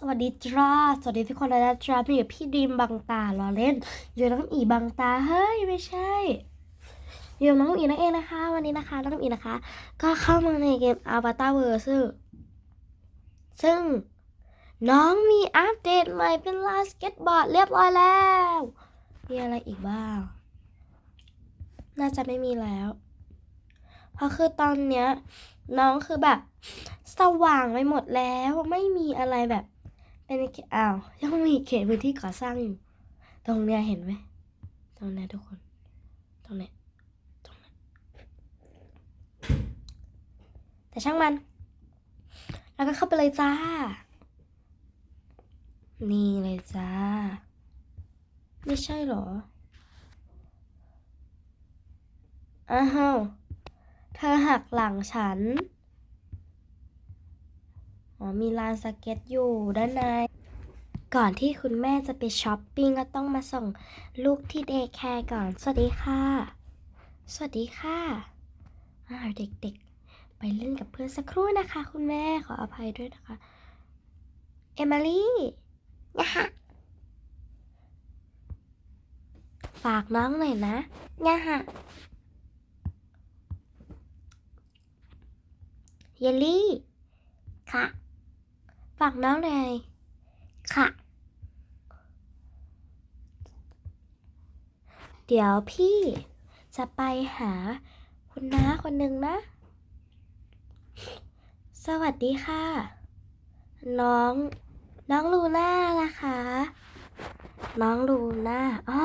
สวัสดีจ้า สวัสดีทุกคนเลยนะจ้าพี่กับพี่ดีมบังตาล้อเล่น อยู่น้องอีบังตา เฮ้ย ไม่ใช่ อยู่น้องอีนั่นเองนะคะ วันนี้นะคะ น้องอีนะคะ ก็เข้ามาในเกม Avatar Verse ซึ่ง ซึ่ง น้องมีอัปเดตใหม่เป็นลาสเก็ตบอร์ดเรียบร้อยแล้ว มีอะไรอีกบ้าง น่าจะไม่มีแล้ว เพราะคือตอนเนี้ยน้องคือแบบ สว่างไปหมดแล้วไม่มีอะไรแบบ เป็นเขตอ้าวยังมีเขตพื้นที่ก่อสร้างอยู่ ตรงเนี้ยเห็นไหมตรงเนี้ยทุกคน ตรงเนี้ยตรงเนี้ยแต่ช่างมัน แล้วก็เข้าไปเลยจ้า นี่เลยจ้า ไม่ใช่เหรออ้าวเธอหักหลังฉัน อ๋อมีลานสเก็ตอยู่ด้านใน ก่อนที่คุณแม่จะไปช้อปปิ้งก็ต้องมาส่งลูกที่เดย์แคร์ก่อน สวัสดีค่ะ สวัสดีค่ะอ้าวเด็กๆ ไปเล่นกับเพื่อนสักครู่นะคะ คุณแม่ขออภัยด้วยนะคะ เอมิลี่นะฮะฝากน้องหน่อยนะนะฮะเยลลี่ ค่ะ ฝากน้องหน่อยค่ะ เดี๋ยวพี่จะไปหาคุณน้าคนหนึ่งนะ สวัสดีค่ะ น้อง น้องลูน่านะคะ น้องลูน่าอ๋อ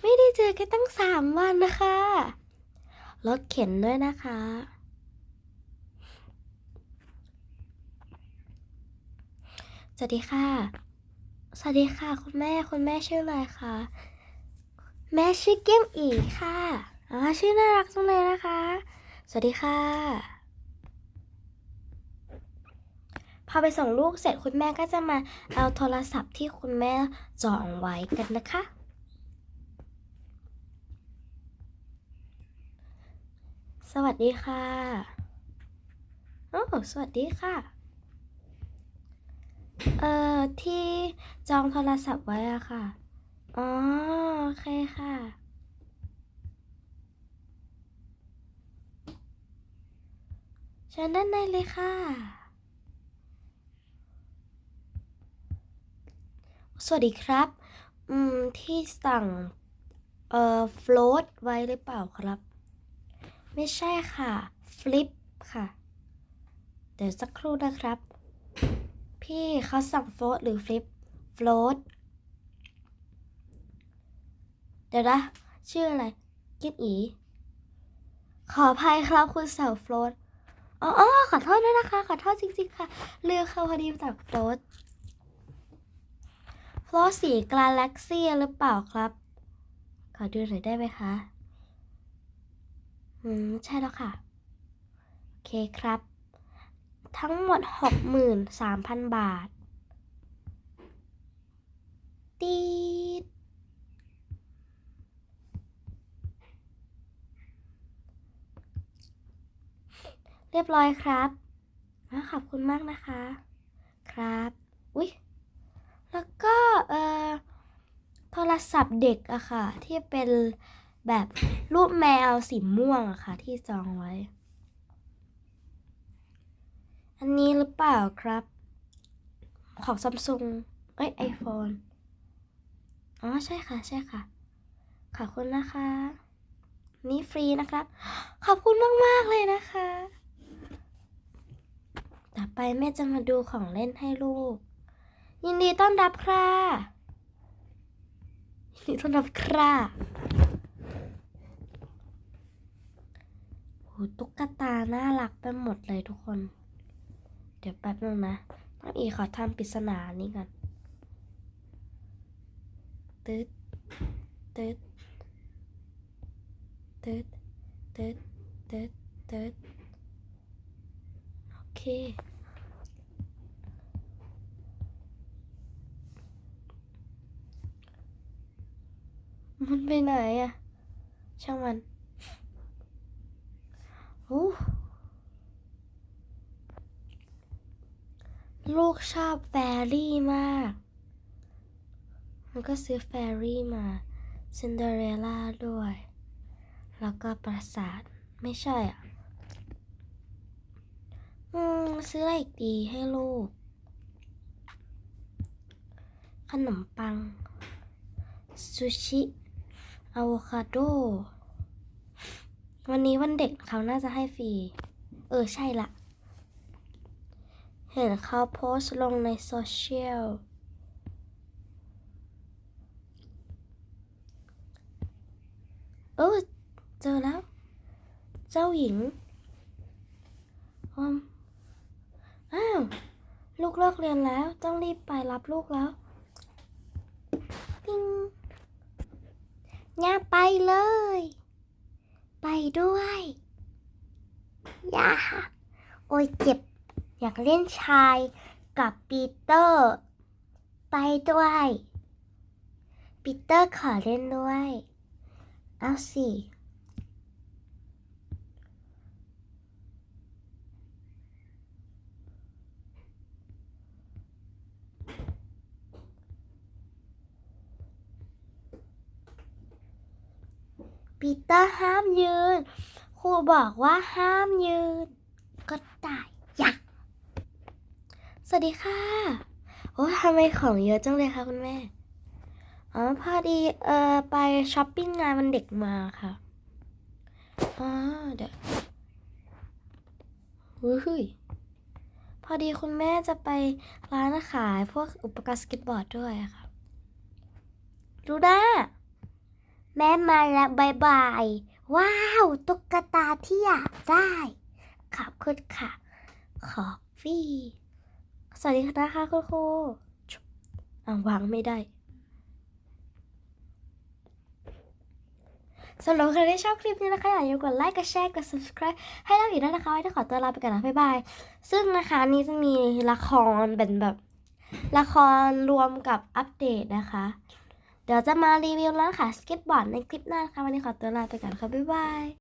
ไม่ได้เจอกันตั้งสามวันนะคะ รถเข็นด้วยนะคะ วัสดีค่ะ สวัสดีค่ะ คุณแม่คุณแม่ชื่ออะไรคะแม่ชื่อเก้มอีค่ะอ๋อชื่อน่ารักจังเลยนะคะ สวัสดีค่ะ พอไปส่งลูกเสร็จคุณแม่ก็จะมาเอาโทรศัพท์ที่คุณแม่จองไว้กันนะคะ สวัสดีค่ะโอ้สวัสดีค่ะ เอ่อ ที่จองโทรศัพท์ไว้อะค่ะ อ๋อ โอเคค่ะ เชิญด้านในเลยค่ะ สวัสดีครับ อืม ที่สั่ง เอ่อ โฟลตไว้หรือเปล่าครับ ไม่ใช่ค่ะ ฟลิปค่ะ เดี๋ยวสักครู่นะครับ พี่เขาสั่งโฟลตหรือฟลิปโฟลตเดี๋ยวนะ ชื่ออะไร กิบอีขออภัยครับคุณสาวโฟลตอ๋อขอโทษด้วยนะคะ ขอโทษจริง ๆ ค่ะเลือเขาพอดีมาจากโฟลตโฟลตสีกาแล็กซี่หรือเปล่าครับ ขอดูหน่อยได้ไหมคะ อืม ใช่แล้วค่ะ โอเคครับ ทั้งหมด 63,000 บาท ตีดเรียบร้อยครับ ขอบคุณมากนะคะ ครับ อุ๊ย แล้วก็เอ่อโทรศัพท์เด็กอะค่ะ ที่เป็นแบบรูปแมวสีม่วงอะค่ะ ที่จองไว้ อั นี้หรือเปล่าครับ ของซัมซุงเอ้ยไอโฟนอ๋อใช่ค่ะ ใช่ค่ะ ขอบคุณนะคะ นี่ฟรีนะครับ ขอบคุณมาก ๆ เลยนะคะ ต่อไปแม่จะมาดูของเล่นให้ลูก ยินดีต้อนรับค่ะยินดีต้อนรับค่ะโหตุ๊กตาน่ารักไปหมดเลยทุกคน เดี๋ยวแป๊บนึงนะน้องอีขอทำปริศนานี้ก่อนตึ๊ดตึ๊ดตึ๊ดตึ๊ดตึ๊ดตึ๊ดโอเคมันไปไหนอะช่างมันโอ้ ลูกชอบแฟรี่มาก มันก็ซื้อแฟรี่มาซินเดอเรลล่าด้วย แล้วก็ปราสาท ไม่ใช่อะ อืม ซื้ออะไรอีกดีให้ลูก ขนมปัง ซูชิอะโวคาโด วันนี้วันเด็กเขาน่าจะให้ฟรี เออ ใช่ละ เห็นเขาโพสต์ลงในโซเชียลเออเจอแล้ว เจ้าหญิงอมอ้าว ลูกเลิกเรียนแล้ว ต้องรีบไปรับลูกแล้วปิ้งอย่าไปเลย ไปด้วยย่าโอ้ยเจ็บ อยากเล่นชายกับปีเตอร์ ไปด้วยปีเตอร์ขอเล่นด้วย เอาสิปีเตอร์ห้ามยืน ครูบอกว่าห้ามยืน ก็ได้อยากส วัสดีค่ะ โอ้ทำไมของเยอะจังเลยคะคุณแม่ อ๋อพอดีเอ่อไปช้อปปิ้งงานวันเด็กมาค่ะ อ๋อเดี๋ยวอุ้ยพอดีคุณแม่จะไปร้านขายพวกอุปกรณ์สเก็ตบอร์ดด้วยอะค่ะดูด้าแม่มาแล้วบายบาย ว้าว ตุ๊กตาที่อยากได้ ขอบคุณค่ะ ขอฟรี สวัสดีค่ะนะคะคุณครูอ่าวางไม่ได้สำหรับใครที่ชอบคลิปนี้นะคะอย่าลืมกดไลค์กดแชร์กด subscribe ให้เราอีกด้วยนะคะไว้ที่ขอตัวลาไปก่อนนะบ๊ายบาย ซึ่งนะคะนี้จะมีละครเป็นแบบละครรวมกับอัปเดตนะคะ เดี๋ยวจะมารีวิวร้านขายสเก็ตบอร์ดในคลิปหน้าค่ะวันนี้ขอตัวลาไปก่อนค่ะบ๊ายบาย